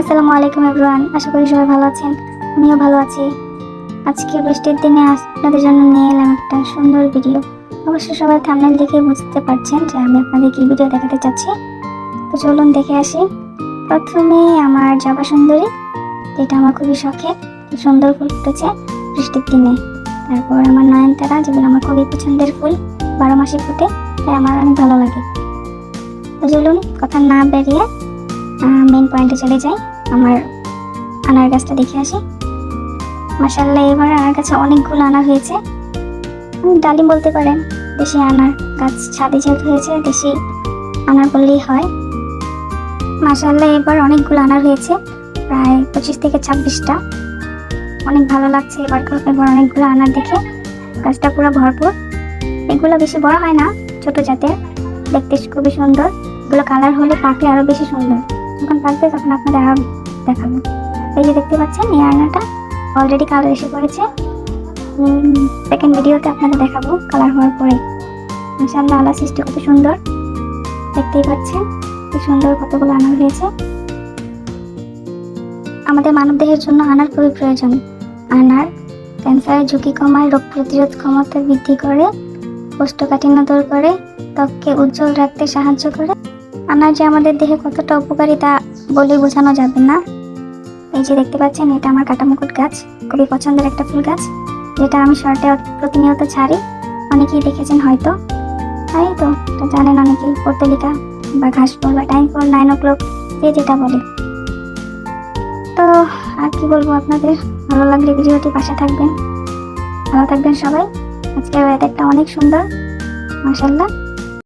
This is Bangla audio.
আসসালামু আলাইকুম এভরিওয়ান আশা করি সবাই ভালো আছেন, আমিও ভালো আছি। আজকে বৃষ্টির দিনে আপনাদের জন্য নিয়ে এলাম একটা সুন্দর ভিডিও অবশ্যই সবাই থামনেল দেখে বুঝতে পারছেন যে আমি আপনাদের কি ভিডিও দেখাতে চাচ্ছি। তো চলুন দেখে আসি। প্রথমে আমার জবা সুন্দরী, যেটা আমার খুবই শখের সুন্দর ফুল ফুটেছে বৃষ্টির দিনে। তারপর আমার নয়নতারা, যেগুলো আমার খুবই পছন্দের ফুল, বারো মাসে ফুটে, তাই আমার অনেক ভালো লাগে। তো চলুন, কথা না বেরিয়ে চলে যাই, আমার আনার গাছটা দেখে আসি। মাসাল্লাহ এবার আনার গাছে অনেকগুলো আনার হয়েছে। ডালিম বলতে পারেন, দেশি আনার গাছ ছাদে যেহেতু হয়েছে, দেশি আনার বললেই হয়। মাসাল্লাহ এবার অনেকগুলো আনার হয়েছে, প্রায় পঁচিশ থেকে ছাব্বিশটা। অনেক ভালো লাগছে এবার এবার অনেকগুলো আনার দেখে। গাছটা পুরো ভরপুর। এগুলো বেশি বড় হয় না, ছোট জাতের। দেখতে খুবই সুন্দর। এগুলো কালার হলে পাখি আরও বেশি সুন্দর। যখন পাকবে তখন আপনাদের আরও দেখাবো। এই যে দেখতে পাচ্ছেন, এই আয়নাটা অলরেডি কালার এসে পড়েছে। সেকেন্ড ভিডিওতে আপনাদের দেখাবো কালার হওয়ার পরে। ইনশাল্লাহ আলা সৃষ্টি কত সুন্দর। দেখতেই পাচ্ছেন কি সুন্দর কতগুলো আনা হয়েছে। আমাদের মানবদেহের জন্য আনার খুবই প্রয়োজন। আনার ক্যান্সারের ঝুঁকি কমায়, রোগ প্রতিরোধ ক্ষমতা বৃদ্ধি করে, কোষ্ঠকাঠিন্য দূর করে, ত্বককে উজ্জ্বল রাখতে সাহায্য করে। আনার যে আমাদের দেহে কতটা উপকারী তা বলে বোঝানো যাবে না। এই যে দেখতে পাচ্ছেন, এটা আমার কাটামুকুট গাছ, খুবই পছন্দের একটা ফুল গাছ। যেটা আমি শর্টে প্রতিনিয়ত ছাড়ি, অনেকেই দেখেছেন হয়তো। তাই তো জানেন অনেকেই পর্তলিকা বা ঘাস ফুল বা টাইম ফুল নাইন ও ক্লক যে যেটা বলে। তো আর কি বলব আপনাদের, ভালো লাগলে ভিডিওটি পাশে থাকবেন। ভালো থাকবেন সবাই। আজকের ওয়েদারটা অনেক সুন্দর মাসাল্লাহ